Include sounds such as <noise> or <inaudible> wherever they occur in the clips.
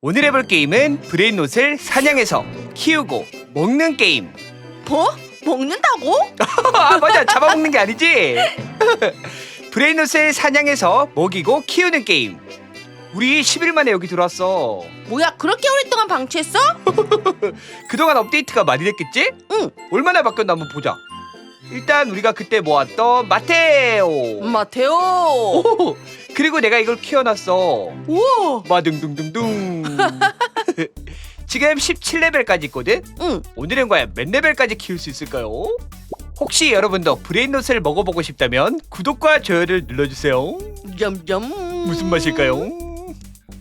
오늘 해볼 게임은 브레인롯을 사냥해서 키우고 먹는 게임. 뭐? 먹는다고? <laughs> 아 맞아 잡아먹는 게 아니지. <laughs> 브레인롯을 사냥해서 먹이고 키우는 게임. 우리 10일 만에 여기 들어왔어. 뭐야 그렇게 오랫동안 방치했어? <laughs> 그동안 업데이트가 많이 됐겠지? 응. 얼마나 바뀌었나 한번 보자. 일단 우리가 그때 모았던 마테오. 마테오 오, 그리고 내가 이걸 키워놨어. 우와 마둥둥둥둥. 지금 17레벨까지 있거든? 응 오늘은 과연 몇 레벨까지 키울 수 있을까요? 혹시 여러분도 브레인롯을 먹어보고 싶다면 구독과 좋아요를 눌러주세요. 냠냠 무슨 맛일까요?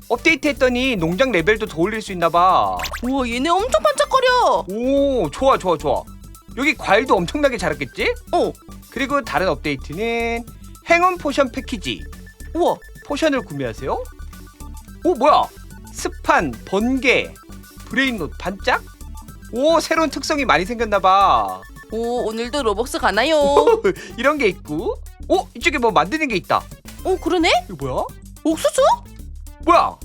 업데이트 했더니 농장 레벨도 더 올릴 수 있나봐. 우와 얘네 엄청 반짝거려 오, 좋아, 좋아, 좋아. 여기 과일도 엄청나게 자랐겠지? 어 그리고 다른 업데이트는 행운 포션 패키지. 우와 포션을 구매하세요. 오, 뭐야? 습한, 번개, 브레인롯 반짝? 오, 새로운 특성이 많이 생겼나봐. 오 오늘도 로벅스 가나요? <laughs> 이런 게 있고. 오, 이쪽에 뭐 만드는 게 있다. 오 그러네? 이거 뭐야? 옥수수? 뭐야?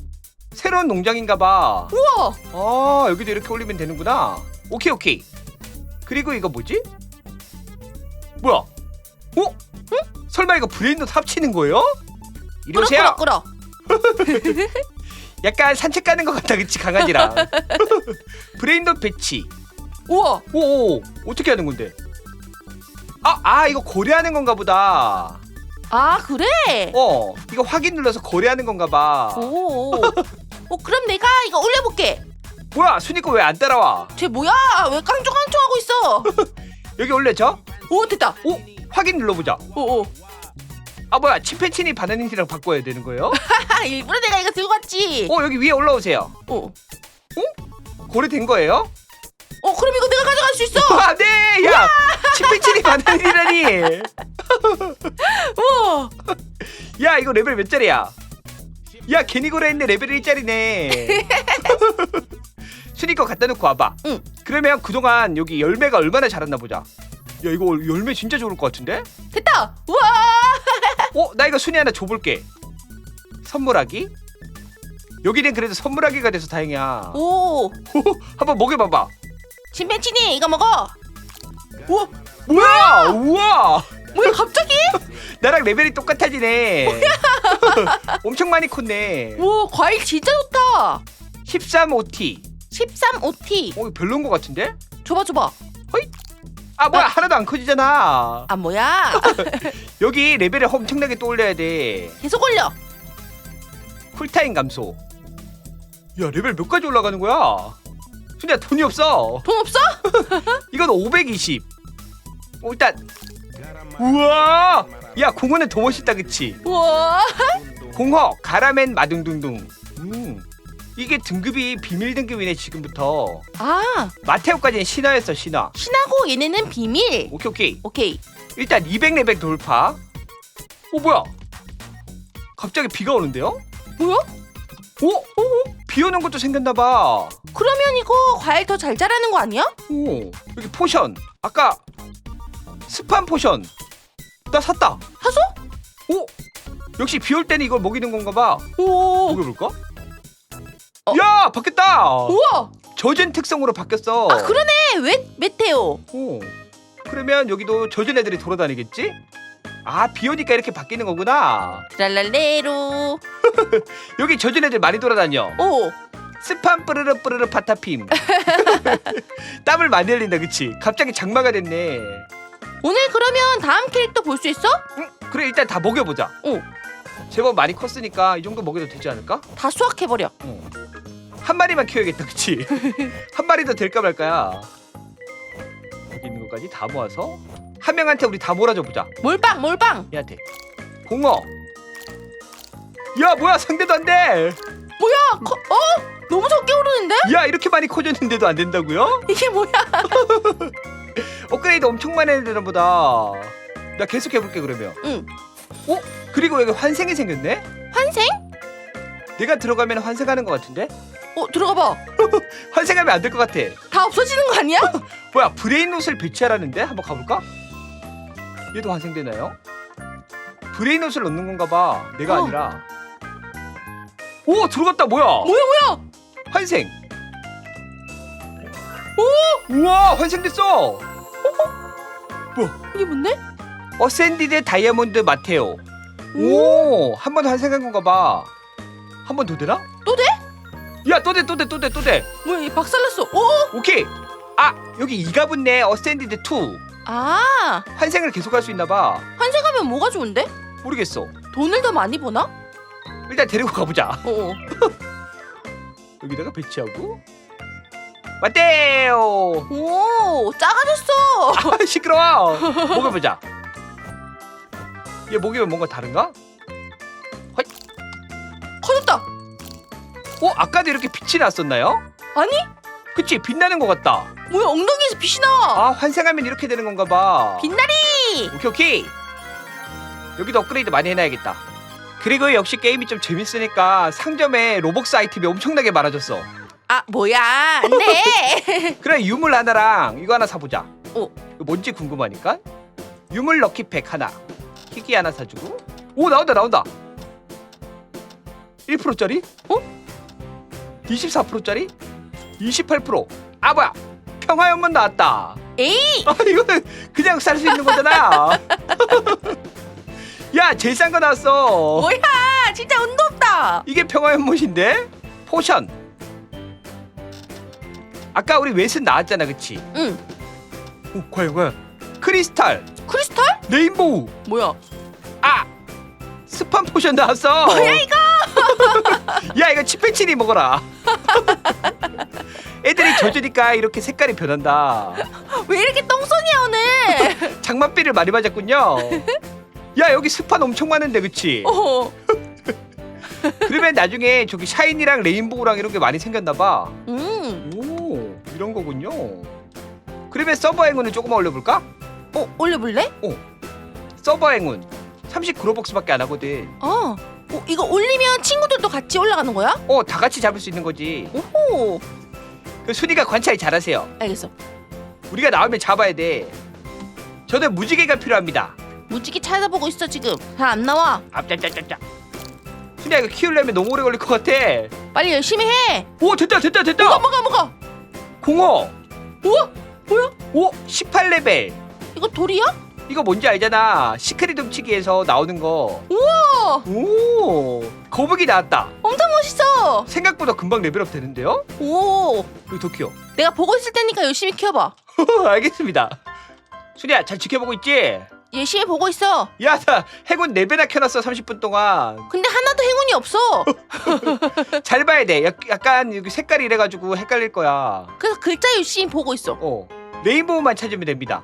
새로운 농장인가 봐. 우와 아, 여기도 이렇게 올리면 되는구나. 오케이, 오케이. 그리고 이거 뭐지? 뭐야? 어? 응? 설마 이거 브레인롯 합치는 거예요? 이리 끌어 오세요. 끌어 끌어 약간 산책 가는 것 같다, 그치? 강아지랑. <laughs> 브레인롯 배치. 우와 오, 오, 어떻게 하는 건데? 아, 아, 이거 거래하는 건가 보다. 아 그래? 어, 이거 확인 눌러서 거래하는 건가 봐. 오 어, 그럼 내가 이거 올려볼게 뭐야, 순이 거 왜 안 따라와? 쟤 뭐야 왜 깡총깡총하고 있어 <laughs> 여기 올려줘? 오 됐다 오, 확인 눌러보자. 오 오 아, 뭐야, 치페치니 바나닌이랑 바꿔야 되는 거예요? 하 <laughs> 일부러 내가 이거 들고 왔지 어, 여기 위에 올라오세요. 어. 거래된 거예요? 어 그럼 이거 내가 가져갈 수 있어 <laughs> 아, 네! 야! 치페치니 바나닌이라니! 우와 야, 이거 레벨 몇 짜리야? 야, 괜히 거래했네. 레벨 1짜리네. 거 갖다 놓고 와봐. 응. 그러면 그동안 여기 열매가 얼마나 자랐나 보자. 야, 이거 열매 진짜 좋을 것 같은데? 됐다 우와 <laughs> 어, 나 이거 순이 하나 줘볼게. 선물하기? 여기는 그래도 선물하기가 돼서 다행이야. 오 한번 먹여봐봐. 침팬치니 이거 먹어 우와 뭐야? 우와! 뭐야 갑자기 <laughs> 나랑 레벨이 똑같아지네. <laughs> 엄청 많이 컸네. 우와 과일 진짜 좋다 13OT. 13OT 어, 이거 별로인 것 같은데? 줘봐 줘봐 아, 뭐야. 아. 하나도 안 커지잖아. 아 뭐야 <laughs> 여기 레벨을 엄청나게 또 올려야 돼. 계속 올려 쿨타임 감소. 야, 레벨 몇 가지 올라가는 거야? 순이야, 돈이 없어. 돈 없어? <laughs> 이건 520. 어, 일단 우와! 야, 공허는 더 멋있다, 그치? 우와 공허, 가라맨 마둥둥둥. 음. 이게 등급이 비밀 등급이네, 지금부터. 아 마테오까지는 신화였어, 신화. 신하고 얘네는 비밀 오케이, 오케이. 오케이 일단 200 레벨 돌파. 오, 뭐야? 갑자기 비가 오는데요? 뭐야? 오? 오? 비 오는 것도 생겼나 봐. 그러면 이거 과일 더 잘 자라는 거 아니야? 오, 여기 포션. 아까 스판 포션. 나 샀다. 하소? 오, 역시 비 올 때는 이걸 먹이는 건가 봐. 오 먹여볼까? 어. 야, 바뀌었다. 우와 젖은 특성으로 바뀌었어. 아 그러네 왜 메테오 오, 그러면 여기도 젖은 애들이 돌아다니겠지? 아, 비 오니까 이렇게 바뀌는 거구나. <laughs> 랄랄레로 여기 젖은 애들 많이 돌아다녀. 오 스판 뿌르르 뿌르르 파타핌. <laughs> <laughs> 땀을 많이 흘린다, 그치? 갑자기 장마가 됐네. 오늘 그러면 다음 캐릭터 볼 수 있어? 응? 그래, 일단 다 먹여보자. 오 제법 많이 컸으니까 이 정도 먹여도 되지 않을까? 다 수확해 버려 어. 한 마리만 키워야겠다, 그치? <laughs> 한 마리 더 될까 말까야. 여기 있는 것까지 다 모아서 한 명한테 우리 다 몰아줘 보자. 몰빵 몰빵 얘한테. 공어. 야, 뭐야, 상대도 안 돼. 뭐야 커, 어? 너무 적게 오르는데? 야, 이렇게 많이 커졌는데도 안 된다고요? <laughs> 이게 뭐야 <laughs> 업그레이드 엄청 많이 해야 되나 보다. 나 계속 해볼게 그러면. 응 어? 그리고 여기 환생이 생겼네? 환생? 내가 들어가면 환생하는 것 같은데? 어 들어가 봐 <laughs> 환생하면 안 될 것 같아. 다 없어지는 거 아니야? 뭐야 브레인롯을 배치하라는데? 한번 가볼까? 얘도 환생되나요? 브레인롯을 넣는 건가 봐 내가 어. 아니라 오 들어갔다 뭐야 뭐야 뭐야 환생 오 우와 환생됐어 이게 뭔데? 어센디드 다이아몬드 마테오 오 한 번 환생한 건가 봐 한 번 더 되나? 또 돼? 야 또 돼 또 돼 또 돼 또 돼. 뭐야 얘 박살났어. 오! 오케이. 아 여기 이가 붙네 어센디드 2 아. 환생을 계속할 수 있나 봐. 환생하면 뭐가 좋은데? 모르겠어. 돈을 더 많이 버나? 일단 데리고 가보자. 어 <laughs> 여기다가 배치하고. 마테오 오 작아졌어. 아 <laughs> 시끄러워. 먹여보자. 얘 먹이면 뭔가 다른가? 어? 아까도 이렇게 빛이 났었나요? 아니? 그치 빛나는 것 같다. 뭐야 엉덩이에서 빛이 나와 아 환생하면 이렇게 되는 건가 봐. 빛나리! 오케이 오케이. 여기도 업그레이드 많이 해놔야겠다. 그리고 역시 게임이 좀 재밌으니까 상점에 로벅스 아이템이 엄청나게 많아졌어. 아 뭐야? 안돼 <laughs> 그래 유물 하나랑 이거 하나 사보자. 어. 이거 뭔지 궁금하니까? 유물 럭키팩 하나. 키기 하나 사주고. 오 나온다 나온다. 1%짜리? 어? 24%짜리? 28%아 뭐야. 평화연문 나왔다. 에이! 아 이거는 그냥 살 수 있는 거잖아. <laughs> 야 제일 싼 거 나왔어. 뭐야! 진짜 운도 없다. 이게 평화연못인데? 포션. 아까 우리 웨슨 나왔잖아 그치? 응. 오 과연 과연. 크리스탈. 크리스탈? 레인보우. 뭐야? 아! 스판 포션 나왔어. 뭐야 이거 <laughs> 야 이거 치페치니 먹어라. <laughs> 애들이 젖으니까 이렇게 색깔이 변한다. 왜 이렇게 똥손이야 오늘? 장맛비를 많이 맞았군요. 야 여기 스판 엄청 많은데 그치? 어 <laughs> 그러면 나중에 저기 샤이니랑 레인보우랑 이런 게 많이 생겼나봐. 음. 오 이런 거군요. 그러면 서버 행운을 조금 올려볼까? 어 올려볼래? 서버 행운. 39로벅스밖에 안 하거든. 어. 어 이거 올리면 친구들도 같이 올라가는 거야? 어 다 같이 잡을 수 있는 거지. 오호. 그 순이가 관찰 잘하세요. 알겠어. 우리가 나오면 잡아야 돼. 저는 무지개가 필요합니다. 무지개 찾아보고 있어 지금. 잘안 나와. 앞짝짝짝짝 순이야 이거 키우려면 너무 오래 걸릴 것 같아. 빨리 열심히 해. 오 됐다 됐다 됐다. 뭐가 뭐가 뭐가 공어 우와 뭐야? 오 18레벨. 이거 돌이야? 이거 뭔지 알잖아. 시크릿 훔치기에서 나오는 거. 우와! 오 거북이 나왔다. 엄청 멋있어! 생각보다 금방 레벨업 되는데요? 오! 여기 더 키워. 내가 보고 있을 테니까 열심히 키워봐. <laughs> 알겠습니다. 순이야 잘 지켜보고 있지? 열심히 보고 있어. 야나 해군 4배나 켜놨어 30분 동안. 근데 하나도 행운이 없어. <laughs> 잘 봐야 돼. 약, 약간 여기 색깔이 이래가지고 헷갈릴 거야. 그래서 글자 열심히 보고 있어. 어 레인보우만 찾으면 됩니다.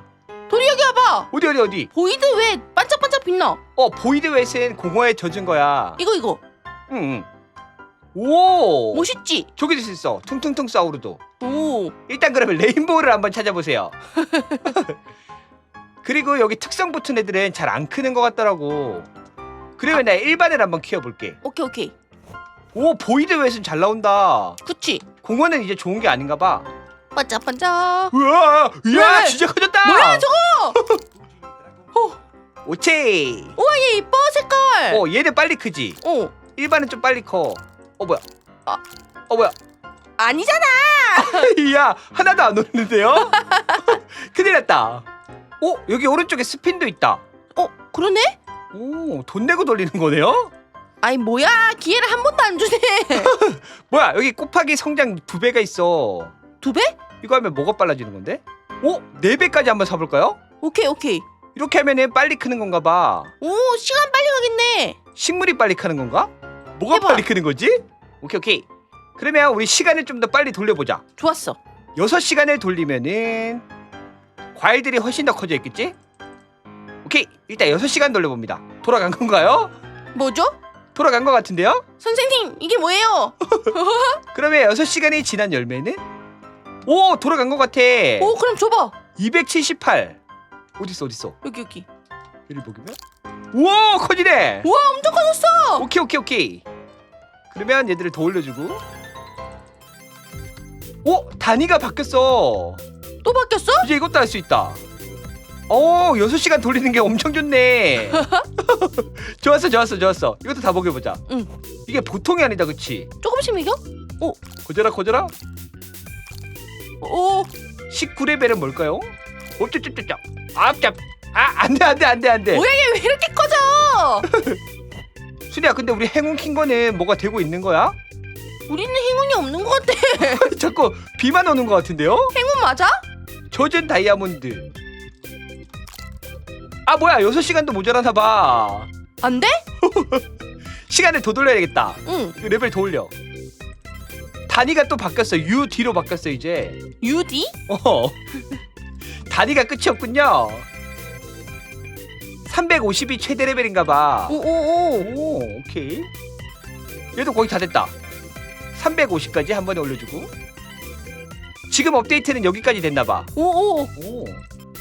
돌이 여기 어디 어디 어디? 보이드 왜 반짝반짝 빛나? 어 보이드 웨스는 공허에 젖은 거야. 이거 이거. 응 응. 오 멋있지? 저기도 있어. 퉁퉁퉁 사우르도. 오. 일단 그러면 레인보우를 한번 찾아보세요. <laughs> 그리고 여기 특성 붙은 애들은 잘 안 크는 것 같더라고. 그러면 내가 일반을 한번 키워볼게. 오케이 오케이. 오 보이드 웨스는 잘 나온다. 그치? 공허는 이제 좋은 게 아닌가 봐 반짝반짝 우와 우와 왜? 진짜 커졌다. 뭐야 저거? <laughs> 오케이. 우와 얘 이뻐 색깔. 어 얘는 빨리 크지? 어. 일반은 좀 빨리 커 어 뭐야? 아. 어 뭐야? 아니잖아. <laughs> 야 하나도 안 오르는데요? <laughs> 큰일 났다. 어 여기 오른쪽에 스핀도 있다. 어 그러네? 오 돈 내고 돌리는 거네요? 아니 뭐야. 기회를 한 번도 안 주네. 뭐야 여기 곱하기 성장 두 배가 있어 두 배? 이거 하면 뭐가 빨라지는 건데 오 네 배까지 한번 사볼까요 오케이 오케이 이렇게 하면은 빨리 크는 건가 봐 오 시간 빨리 가겠네 식물이 빨리 크는 건가 뭐가 해봐. 빨리 크는 거지 오케이 오케이 그러면 우리 시간을 좀 더 빨리 돌려보자 좋았어 6시간을 돌리면은 과일들이 훨씬 더 커져 있겠지? 오케이 일단 6시간 돌려봅니다 돌아간 건가요? 뭐죠? 돌아간 것 같은데요? 선생님 이게 뭐예요? <laughs> 그러면 6시간이 지난 열매는? 오 돌아간 것 같아 오 그럼 줘봐 278 어딨어 어딨어 여기 여기 여기 보기면 우와 커지네 우와 엄청 커졌어 오케이 오케이 오케이 그러면 얘들을 더 올려주고 오 단위가 바뀌었어 또 바뀌었어? 이제 이것도 할 수 있다. 오, 6시간 돌리는 게 엄청 좋네. <laughs> <laughs> 좋았어, 좋았어, 좋았어. 이것도 다 먹여보자. 응. 이게 보통이 아니다, 그치? 조금씩 먹여? 오. 거져라 거져라 오 19레벨은 뭘까요? 옵쩌쩌쩌쩌 아짭 아 안돼 안돼 안돼 안돼 뭐야 얘 왜 이렇게 커져? <laughs> 순이야 근데 우리 행운 킨 거는 뭐가 되고 있는 거야? 우리는 행운이 없는 것 같아. <laughs> 자꾸 비만 오는 것 같은데요? 행운 맞아? 젖은 다이아몬드 아 뭐야 6시간도 모자라나 봐 안 돼? <laughs> 시간을 더 돌려야겠다 응. 그 레벨 더 올려 단위가 또 바뀌었어 U D로 바뀌었어 이제 UD? 어 단위가 끝이 없군요 350이 최대 레벨인가 봐 오오오. 오, 오케이. 얘도 거의 다 됐다. 350까지 한 번에 올려주고. 지금 업데이트는 여기까지 됐나 봐. 오오. 오.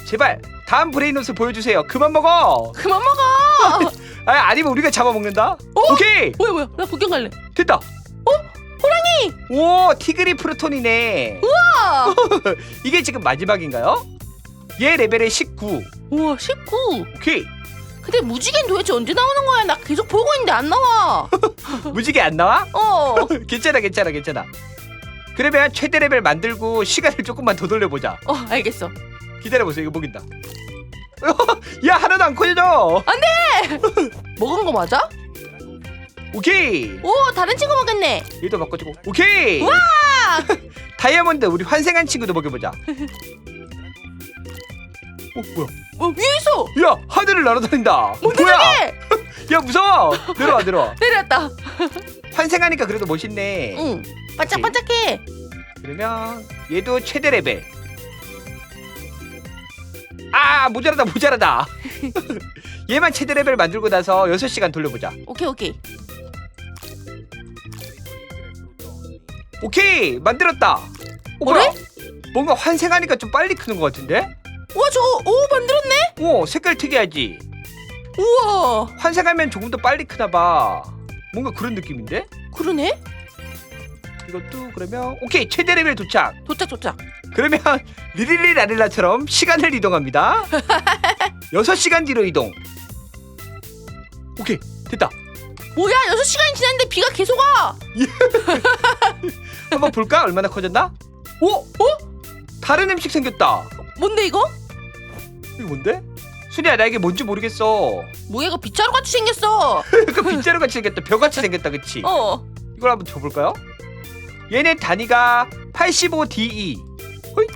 제발 다음 브레인롯을 보여주세요. 그만 먹어. 그만 먹어. <laughs> 아 아니면 우리가 잡아먹는다. 오케이 뭐야 뭐야? 나 구경 갈래. 됐다. 어? 호랑이. 오 티그리 프루톤이네. 아. <laughs> 이게 지금 마지막인가요? 얘 레벨은 19. 우와 19. 오케이. 근데 무지개는 도대체 언제 나오는 거야? 나 계속 보고 있는데 안 나와. <laughs> 무지개 안 나와? 어. <laughs> 괜찮아 괜찮아 괜찮아. 그러면 최대 레벨 만들고 시간을 조금만 더 돌려보자. 어 알겠어. 기다려보세요 이거 먹인다 야 하나도 안 커져 먹은 거 맞아? 오케이 오 다른 친구 먹겠네. 얘도 바꿔주고 오케이 우와! <laughs> 다이아몬드 우리 환생한 친구도 먹여보자 어 뭐야 어 위에 있어. 야 하늘을 날아다닌다 뭔데 뭐야? <laughs> 야 무서워 내려와 내려와 <laughs> 내렸다. 환생하니까 그래도 멋있네 응. 반짝반짝해. 그러면 얘도 최대 레벨 아 모자라다 모자라다 얘만 최대 레벨 만들고 나서 6시간 돌려보자 오케이 오케이. 오케이 만들었다. 어, 뭐야? 뭔가 환생하니까 좀 빨리 크는 것 같은데? 우와 저거 오 만들었네. 오 색깔 특이하지? 우와. 환생하면 조금 더 빨리 크나 봐. 뭔가 그런 느낌인데? 그러네. 이것도 그러면 오케이 최대 레벨 도착. 도착 도착. 그러면 <laughs> 리릴리 라릴라처럼 시간을 이동합니다. <laughs> 6시간 뒤로 이동. 오케이 됐다. 뭐야 6시간이 지났는데 비가 계속 와. <laughs> 한번 볼까 얼마나 커졌나 오 어? 다른 음식 생겼다 뭔데 이거? 이거 뭔데 순이야 나 이게 뭔지 모르겠어 뭐야 이거 빗자루 같이 생겼어. <laughs> 그 빗자루 같이 생겼다 벼 같이 생겼다 그치 어. 이걸 한번 줘볼까요? 얘네 단위가 85DE. 호이.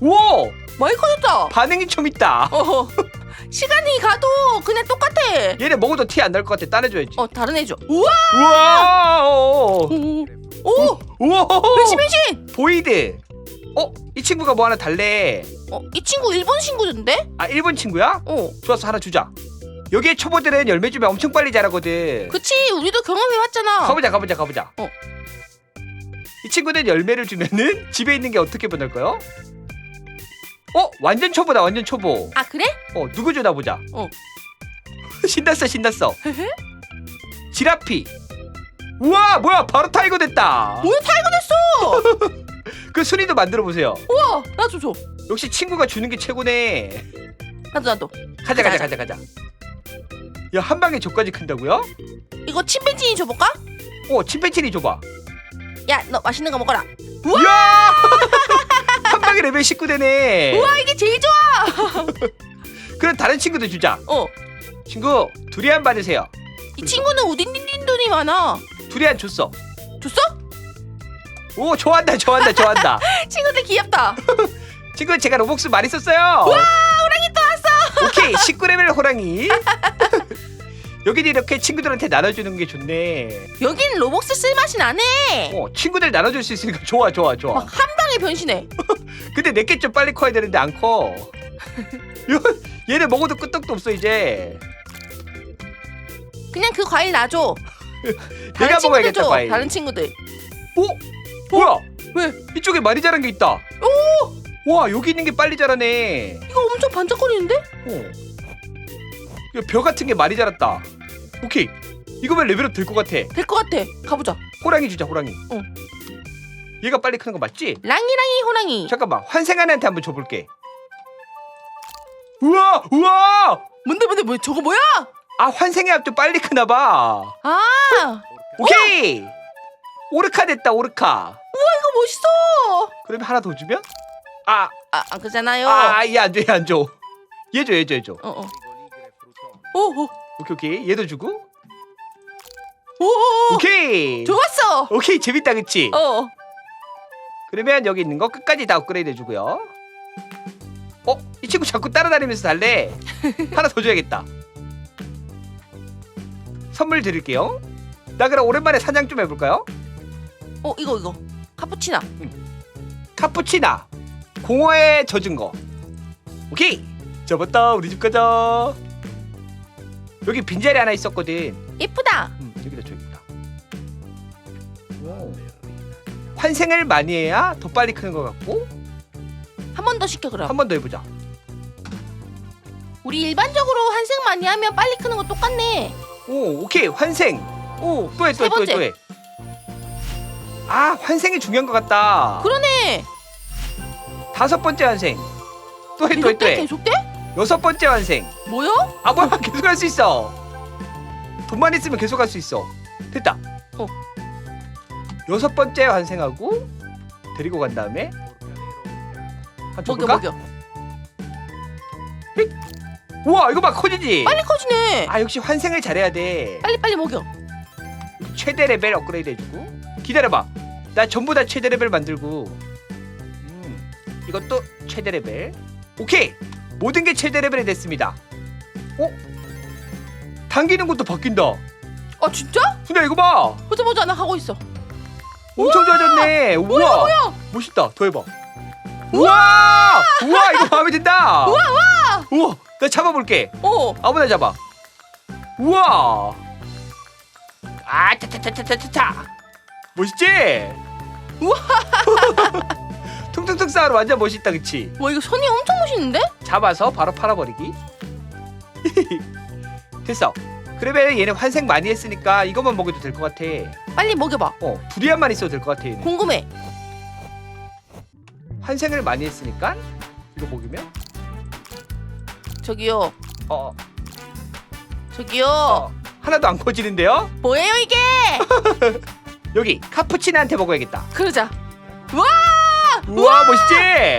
우와! 많이 커졌다. 반응이 좀 있다. 어. <laughs> 시간이 가도 그냥 똑같아. 얘네 먹어도 티 안 날 것 같아. 따내줘야지. 어 다른 애죠. 우와. 우와! 오! 오. 오. 우와! 변신 변신. 보이드. 어? 이 친구가 뭐 하나 달래. 어 이 친구 일본 친구던데? 아, 일본 친구야? 어. 좋았어. 하나 주자. 여기에 초보들은 열매 주면 엄청 빨리 자라거든. 그치 우리도 경험해 왔잖아. 가보자, 가보자, 가보자. 어. 이 친구는 열매를 주면은 집에 있는 게 어떻게 변할까요? 어? 완전 초보다, 완전 초보. 아 그래? 어 누구 주나 보자. 어. <laughs> 신났어 신났어. 지라피. 우와 뭐야 바로 타이거 됐다. 뭐야 타이거 됐어. <laughs> 그 순이도 만들어 보세요. 우와 나도 줘. 역시 친구가 주는 게 최고네. 나도 나도. 가자 가자 가자, 가자. 야 한 방에 저까지 큰다고요? 이거 침팬지니 줘볼까? 어 침팬치니 줘봐. 야 너 맛있는 거 먹어라. 이야 <laughs> 한 방에 레벨 19 되네. 우와 이게 제일 좋아. <laughs> 그럼 다른 친구도 주자. 어. 친구 두리안 받으세요. 이 친구는 우딘딘딘 돈이 많아. 두리안 줬어. 줬어? 오 좋아한다 좋아한다 좋아한다. <laughs> 친구들 귀엽다. <laughs> 친구 제가 로복스 많이 썼어요. 호랑이 또 왔어. 오케이 <laughs> 19레벨 호랑이 여긴 이렇게 친구들한테 나눠주는 게 좋네 여긴 로벅스 쓸 맛이 나네. 어 친구들 나눠줄 수 있으니까 좋아 좋아 좋아 막 한 방에 변신해. 근데 내게 좀 빨리 커야 되는데 안 커 얘네 먹어도 끄떡도 없어 이제 그냥 그 과일 놔줘. <laughs> 내가 친구들 먹어야겠다 줘. 과일 다른 친구들. 오 뭐야 왜? 이쪽에 많이 자란 게 있다 오 와 여기 있는 게 빨리 자라네 이거 엄청 반짝거리는데? 어. 이거 벼 같은 게 많이 자랐다 오케이 이거면 레벨업 될 것 같아 될 것 같아. 가보자. 호랑이 주자 호랑이 어. 얘가 빨리 크는 거 맞지? 랑이랑이 호랑이. 잠깐만 환생한 애한테 한번 줘볼게 우와 우와 뭔데 뭔데 뭐 저거 뭐야? 아 환생의 앞도 빨리 크나 봐 아 오케이 오르카 됐다 오르카 이거 멋있어. 그러면 하나 더 주면 아 아, 안 그잖아요. 아, 얘 안 줘, 얘 안 줘. 얘 줘, 얘 줘, 얘 줘. 어, 어. 오, 오, 오케이, 오케이. 얘도 주고. 오, 오. 오케이. 좋았어. 오케이, 재밌다, 그치? 어. 그러면 여기 있는 거 끝까지 다 업그레이드 해주고요. 어? 이 친구 자꾸 따라다니면서 달래. <laughs> 하나 더 줘야겠다. 선물 드릴게요. 나 그럼 오랜만에 사냥 좀 해볼까요? 어, 이거 이거. 카푸치나. 카푸치나. 공허에 젖은 거. 오케이. 잡았다. 우리 집 가자. 여기 빈자리 하나 있었거든. 예쁘다. 음, 여기다 저기다. 오. 환생을 많이 해야 더 빨리 크는 것 같고 한 번 더 시켜 그럼. 한 번 더 해보자. 우리 일반적으로 환생 많이 하면 빨리 크는 거 똑같네. 오, 오케이 환생. 오, 또 해, 또세 해, 또 해, 번째. 또 해. 아, 환생이 중요한 것 같다. 그러네. 다섯 번째 환생. 또 해, 또 해, 또 계속돼? 해. 계속돼? 여섯 번째 환생. 뭐요? 아, 뭐야? 계속 할 수 있어. 돈만 있으면 계속 할 수 있어. 됐다. 어. 여섯 번째 환생하고 데리고 간 다음에 한 먹여 줘볼까? 먹여. 우와, 이거 봐, 커지지. 빨리 커지네. 아, 역시 환생을 잘해야 돼. 빨리 빨리 먹여. 최대 레벨 업그레이드 해주고. 기다려봐. 나 전부 다 최대 레벨 만들고. 음, 이것도 최대 레벨. 오케이. 모든 게 최대 레벨이 됐습니다. 어? 당기는 것도 바뀐다. 아 진짜? 근데 이거 봐. 보자 보자. 나 가고 있어. 엄청 좋아졌네. 우와! 뭐야 뭐야? 멋있다. 더 해봐. 우와! 우와 이거 마음에 든다. 우와 우와! 우와 나 잡아볼게 어. 아무나 잡아 우와 아 차차차차차차 멋있지 우와. <laughs> 퉁퉁퉁 싸우러 완전 멋있다 그치 와 이거 손이 엄청 멋있는데? 잡아서 바로 팔아버리기 <laughs> 됐어 그러면 얘는 환생 많이 했으니까 이것만 먹여도 될 것 같아 빨리 먹여봐. 어 두리안만 있어도 될 것 같아 얘는 궁금해. 환생을 많이 했으니까 이거 먹이면 저기요. 어, 저기요. 어 하나도 안 커지는데요 뭐예요 이게? <laughs> 여기 카푸치나한테 먹어야겠다 그러자. 와 우와 멋있지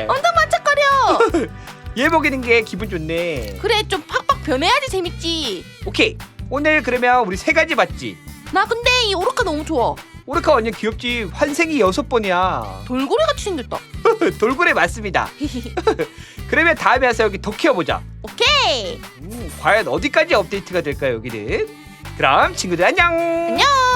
엄청 반짝거려. <laughs> 얘 먹이는 게 기분 좋네 그래 좀 팍팍 변해야지 재밌지. 오케이 오늘 그러면 우리 세 가지 봤지 나 근데 이 오르카 너무 좋아. 오르카 완전 귀엽지 환생이 여섯 번이야 돌고래 같이 생겼다. <laughs> 돌고래 맞습니다 그러면 다음에 와서 여기 더 키워보자 오케이. 음, 과연 어디까지 업데이트가 될까요 여기는 그럼 친구들 안녕 안녕.